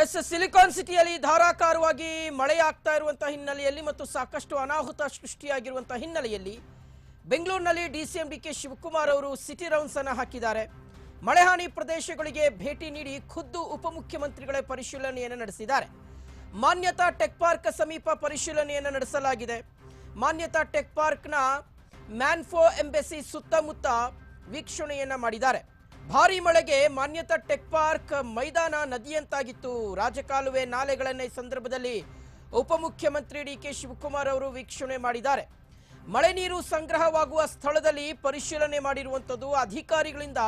S, silicon ಸಿಟಿಯಲ್ಲಿ ಧಾರಾಕಾರವಾಗಿ ಮಳೆಯಾಗ್ತಾ ಇರುವಂತಹ ಹಿನ್ನೆಲೆಯಲ್ಲಿ ಮತ್ತು ಸಾಕಷ್ಟು ಅನಾಹುತ ಸೃಷ್ಟಿಯಾಗಿರುವಂತಹ ಹಿನ್ನೆಲೆಯಲ್ಲಿ ಬೆಂಗಳೂರಿನಲ್ಲಿ ಡಿಸಿಎಂ ಡಿ ಕೆ ಶಿವಕುಮಾರ್ ಅವರು ಸಿಟಿ ರೌಂಡ್ಸ್ ಅನ್ನು ಹಾಕಿದ್ದಾರೆ. ಮಳೆ ಹಾನಿ ಪ್ರದೇಶಗಳಿಗೆ ಭೇಟಿ ನೀಡಿ ಖುದ್ದು ಉಪಮುಖ್ಯಮಂತ್ರಿಗಳ ಪರಿಶೀಲನೆಯನ್ನು ನಡೆಸಿದ್ದಾರೆ. ಮಾನ್ಯತಾ ಟೆಕ್ ಪಾರ್ಕ್ ಸಮೀಪ ಪರಿಶೀಲನೆಯನ್ನು ನಡೆಸಲಾಗಿದೆ. ಮಾನ್ಯತಾ ಟೆಕ್ ಪಾರ್ಕ್ನ ಮ್ಯಾನ್ಫೋ ಎಂಬೆಸಿ ಸುತ್ತಮುತ್ತ ವೀಕ್ಷಣೆಯನ್ನು ಮಾಡಿದ್ದಾರೆ. ಭಾರಿ ಮಳೆಗೆ ಮಾನ್ಯತಾ ಟೆಕ್ ಪಾರ್ಕ್ ಮೈದಾನ ನದಿಯಂತಾಗಿತ್ತು. ರಾಜಕಾಲುವೆ ನಾಲೆಗಳನ್ನ ಈ ಸಂದರ್ಭದಲ್ಲಿ ಉಪಮುಖ್ಯಮಂತ್ರಿ ಡಿ ಕೆ ಶಿವಕುಮಾರ್ ಅವರು ವೀಕ್ಷಣೆ ಮಾಡಿದ್ದಾರೆ. ಮಳೆ ನೀರು ಸಂಗ್ರಹವಾಗುವ ಸ್ಥಳದಲ್ಲಿ ಪರಿಶೀಲನೆ ಮಾಡಿರುವಂಥದ್ದು ಅಧಿಕಾರಿಗಳಿಂದ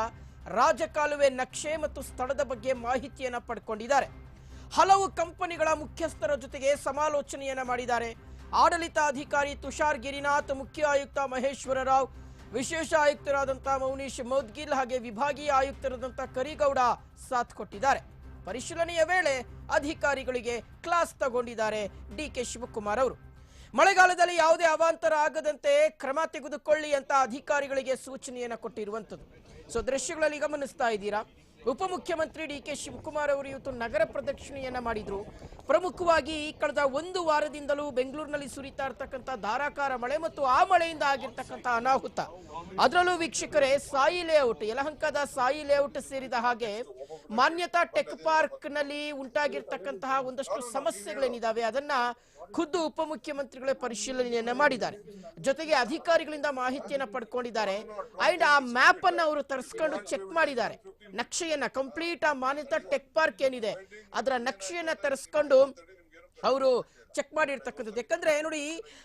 ರಾಜಕಾಲುವೆ ನಕ್ಷೆ ಮತ್ತು ಸ್ಥಳದ ಬಗ್ಗೆ ಮಾಹಿತಿಯನ್ನು ಪಡ್ಕೊಂಡಿದ್ದಾರೆ. ಹಲವು ಕಂಪನಿಗಳ ಮುಖ್ಯಸ್ಥರ ಜೊತೆಗೆ ಸಮಾಲೋಚನೆಯನ್ನ ಮಾಡಿದ್ದಾರೆ. ಆಡಳಿತಾಧಿಕಾರಿ ತುಷಾರ್ ಗಿರಿನಾಥ್, ಮುಖ್ಯ ಆಯುಕ್ತ ಮಹೇಶ್ವರ ರಾವ್ ವಿಶೇಷ ಆಯುಕ್ತರಾದಂಥ ಮೌನೀಶ್ ಮೌದ್ಗಿಲ್ ಹಾಗೆ ವಿಭಾಗೀಯ ಆಯುಕ್ತರಾದಂಥ ಕರಿಗೌಡ ಸಾಥ್ ಕೊಟ್ಟಿದ್ದಾರೆ. ಪರಿಶೀಲನೆಯ ವೇಳೆ ಅಧಿಕಾರಿಗಳಿಗೆ ಕ್ಲಾಸ್ ತಗೊಂಡಿದ್ದಾರೆ ಡಿ ಕೆ ಶಿವಕುಮಾರ್ ಅವರು. ಮಳೆಗಾಲದಲ್ಲಿ ಯಾವುದೇ ಅವಾಂತರ ಆಗದಂತೆ ಕ್ರಮ ತೆಗೆದುಕೊಳ್ಳಿ ಅಂತ ಅಧಿಕಾರಿಗಳಿಗೆ ಸೂಚನೆಯನ್ನು ಕೊಟ್ಟಿರುವಂಥದ್ದು. ಸೊ ದೃಶ್ಯಗಳಲ್ಲಿ ಗಮನಿಸ್ತಾ ಇದ್ದೀರಾ? ಉಪಮುಖ್ಯಮಂತ್ರಿ ಡಿ ಕೆ ಶಿವಕುಮಾರ್ ಅವರು ಇವತ್ತು ನಗರ ಪ್ರದಕ್ಷಿಣೆಯನ್ನ ಮಾಡಿದ್ರು. ಪ್ರಮುಖವಾಗಿ ಕಳೆದ ಒಂದು ವಾರದಿಂದಲೂ ಬೆಂಗಳೂರಿನಲ್ಲಿ ಸುರಿತಾ ಇರ್ತಕ್ಕಂಥ ಧಾರಾಕಾರ ಮಳೆ ಮತ್ತು ಆ ಮಳೆಯಿಂದ ಆಗಿರ್ತಕ್ಕಂಥ ಅನಾಹುತ. ಅದರಲ್ಲೂ ವೀಕ್ಷಕರೇ, ಸಾಯಿ ಲೇಔಟ್ ಯಲಹಂಕದ ಸಾಯಿ ಲೇಔಟ್ ಸೇರಿದ ಹಾಗೆ ಮಾನ್ಯತಾ ಟೆಕ್ ಪಾರ್ಕ್ನಲ್ಲಿ ಉಂಟಾಗಿರ್ತಕ್ಕಂತಹ ಒಂದಷ್ಟು ಸಮಸ್ಯೆಗಳೇನಿದಾವೆ, ಅದನ್ನ ಖುದ್ದು ಉಪಮುಖ್ಯಮಂತ್ರಿಗಳೇ ಪರಿಶೀಲನೆಯನ್ನ ಮಾಡಿದ್ದಾರೆ. ಜೊತೆಗೆ ಅಧಿಕಾರಿಗಳಿಂದ ಮಾಹಿತಿಯನ್ನ ಪಡ್ಕೊಂಡಿದ್ದಾರೆ. ಅಂಡ್ ಆ ಮ್ಯಾಪ್ ಅನ್ನ ಅವರು ತರಿಸ್ಕೊಂಡು ಚೆಕ್ ಮಾಡಿದ್ದಾರೆ. ನಕ್ಷೆಯನ್ನ ಕಂಪ್ಲೀಟ್ ಆ ಮಾನ್ಯತಾ ಟೆಕ್ ಪಾರ್ಕ್ ಏನಿದೆ, ಅದರ ನಕ್ಷೆಯನ್ನ ತರಿಸ್ಕೊಂಡು ಅವರು ಚೆಕ್ ಮಾಡಿರ್ತಕ್ಕಂಥದ್ದು. ಯಾಕಂದ್ರೆ ನೋಡಿ,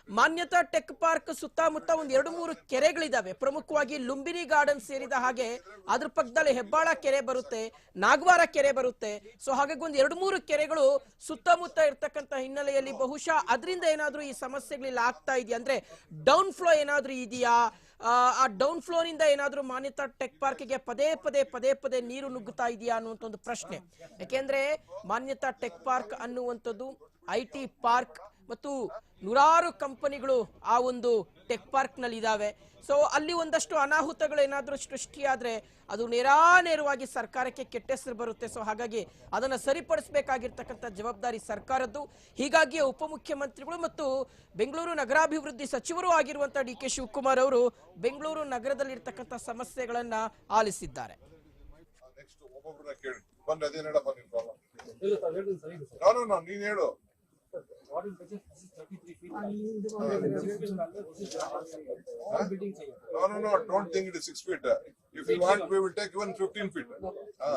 ಮಾನ್ಯತಾ ಟೆಕ್ ಪಾರ್ಕ್ ಸುತ್ತಮುತ್ತ ಒಂದ್ ಎರಡು ಮೂರು ಕೆರೆಗಳಿದಾವೆ. ಪ್ರಮುಖವಾಗಿ ಲುಂಬಿನಿ ಗಾರ್ಡನ್ ಸೇರಿದ ಹಾಗೆ ಅದ್ರ ಪಕ್ಕದಲ್ಲಿ ಹೆಬ್ಬಾಳ ಕೆರೆ ಬರುತ್ತೆ, ನಾಗವಾರ ಕೆರೆ ಬರುತ್ತೆ. ಸೊ ಹಾಗಾಗಿ ಒಂದು ಎರಡು ಮೂರು ಕೆರೆಗಳು ಸುತ್ತಮುತ್ತ ಇರ್ತಕ್ಕಂಥ ಹಿನ್ನೆಲೆಯಲ್ಲಿ ಬಹುಶಃ ಅದರಿಂದ ಏನಾದ್ರೂ ಈ ಸಮಸ್ಯೆಗಳಿಲ್ಲ ಆಗ್ತಾ ಇದೆಯಾ? ಅಂದ್ರೆ ಡೌನ್ ಫ್ಲೋ ಏನಾದ್ರೂ ಇದೆಯಾ? ಆ, ಡೌನ್ ಡೌನ್ ಇಂದ ಏನಾದರೂ ಮಾನ್ಯತಾ ಟೆಕ್ ಪಾರ್ಕ್ಗೆ ಪದೇ ಪದೇ ಪದೇ ಪದೇ ನೀರು ನುಗ್ಗುತ್ತಾ ಇದೆಯಾ ಅನ್ನುವಂಥ ಒಂದು ಪ್ರಶ್ನೆ. ಯಾಕೆಂದ್ರೆ ಮಾನ್ಯತಾ ಟೆಕ್ ಪಾರ್ಕ್ ಅನ್ನುವಂಥದ್ದು ಐ ಟಿ ಪಾರ್ಕ್ ಮತ್ತು ನೂರಾರು ಕಂಪನಿಗಳು ಆ ಒಂದು ಟೆಕ್ ಪಾರ್ಕ್ನಲ್ಲಿ ನಲ್ಲಿ ಇದಾವೆ ಸೊ ಅಲ್ಲಿ ಒಂದಷ್ಟು ಅನಾಹುತಗಳು ಏನಾದ್ರೂ ಸೃಷ್ಟಿಯಾದ್ರೆ ಅದು ನೇರಾನೇರವಾಗಿ ಸರ್ಕಾರಕ್ಕೆ ಕೆಟ್ಟ ಹೆಸರು ಬರುತ್ತೆ. ಸೊ ಹಾಗಾಗಿ ಅದನ್ನ ಸರಿಪಡಿಸಬೇಕಾಗಿರ್ತಕ್ಕಂಥ ಜವಾಬ್ದಾರಿ ಸರ್ಕಾರದ್ದು. ಹೀಗಾಗಿ ಉಪಮುಖ್ಯಮಂತ್ರಿಗಳು ಮತ್ತು ಬೆಂಗಳೂರು ನಗರಾಭಿವೃದ್ಧಿ ಸಚಿವರು ಆಗಿರುವಂಥ ಡಿ ಕೆ ಶಿವಕುಮಾರ್ ಅವರು ಬೆಂಗಳೂರು ನಗರದಲ್ಲಿರ್ತಕ್ಕಂಥ ಸಮಸ್ಯೆಗಳನ್ನು ಆಲಿಸಿದ್ದಾರೆ. What is budget? This is 33 feet. Uh, huh? No, no, no, don't think it is six feet. Uh, if you want, we will take 15 feet. ಹಾ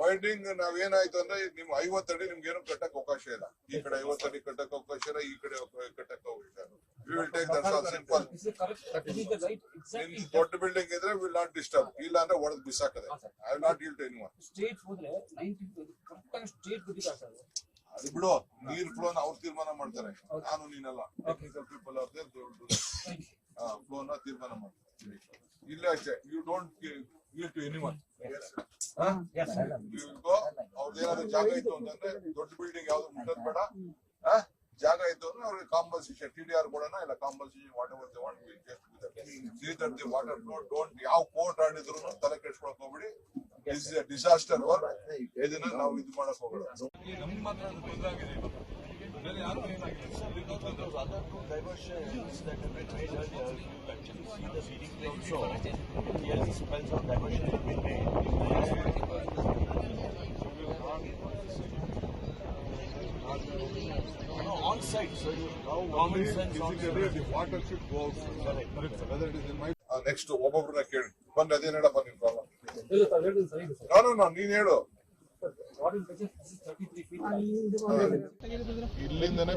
ವೈಂಡಿಂಗ್ ನಾವೇನಾಯ್ತು ಅಂದ್ರೆ ನಿಮ್ಮ ಐವತ್ತು ಅಡಿ ನಿಮ್ಗೆ ಏನು ಕಟ್ಟಕ್ ಅವಕಾಶ ಇಲ್ಲ. ಈ ಕಡೆ ಐವತ್ತು ಅಡಿ ಕಟ್ಟಕ್ ಅವಕಾಶ ಇಲ್ಲ ಈ ಕಡೆ ಕಟ್ಟಕ್ ಅವಕಾಶ we will take that all simple ನಿಮ್ ದೊಡ್ಡ ಬಿಲ್ಡಿಂಗ್ ಇದ್ರೆ ವಿಲ್ ನಾಟ್ ಡಿಸ್ಟರ್ಬ್ ಇಲ್ಲ ಅಂದ್ರೆ ಒಡೆದು ಬಿಸಾಕದೆ. I will not guilt any one state ಹೋದ್ರೆ ನೈನ್ಟಿ ಕರೆಕ್ಟ್ ಆಗಿ ಸ್ಟೇಟ್ ಬಿಟ್ಟಿದ್ದಾರೆ ಅದು ಬಿಡು ನೀರ್ ಫ್ಲೋನ ಅವ್ರು ತೀರ್ಮಾನ ಮಾಡ್ತಾರೆ. ನಾನು ನೀನಲ್ಲ. ಟೆಕ್ನಿಕಲ್ ಪೀಪಲ್ ಅವ್ರದೇ ಫ್ಲೋನ ತೀರ್ಮಾನ ಮಾಡ್ತಾರೆ. ಇಲ್ಲ ಅಷ್ಟೇ you don't give to any one ಅವ್ರದ್ದೇನಾದ್ರು ಜಾಗ ಇತ್ತು ಅಂತಂದ್ರೆ ದೊಡ್ಡ ಬಿಲ್ಡಿಂಗ್ ಯಾವ್ದು ಮುಟ್ಟದ್ ಬೇಡ? ಜಾಗ ಇತ್ತು ಅಂದ್ರೆ ಅವ್ರಿಗೆ ಕಾಂಪನ್ಸೇಷನ್ ಟಿ ಡಿ ಆರ್ ಕೊಡೋಣ ಇಲ್ಲ compensation whatever they want the water flow flow don't ಯಾವ ಕೋರ್ಟ್ ಆಡಿದ್ರು ತಲೆ ಕೆಡ್ಸ್ಕೊಳಕ್ ಹೋಗ್ಬಿಡಿ. ಡಿಸಾಸ್ಟರ್ ಇದನ್ನ ನಾವು ಇದು ಮಾಡಕ್ ಹೋಗೋಣ out on site, so you now common sense on the water should go next ಒಬ್ಬೊಬ್ರನ್ನ ಕೇಳಿ ಬಂದ್ರೆ ಅದೇನ್ ಹೇಳಪ್ಪ ನಿನ್ ಪ್ರಾಬ್ಲಮ್ ಇಲ್ಲ ಸರ್ ಹೇಳಿದ್ರು ಸರ್ ಇದೆ ಸರ್ ನಾನು ನಾನು ನೀನ್ ಹೇಳು. What is this is 33 feet ಇಲ್ಲಿಂದನೇ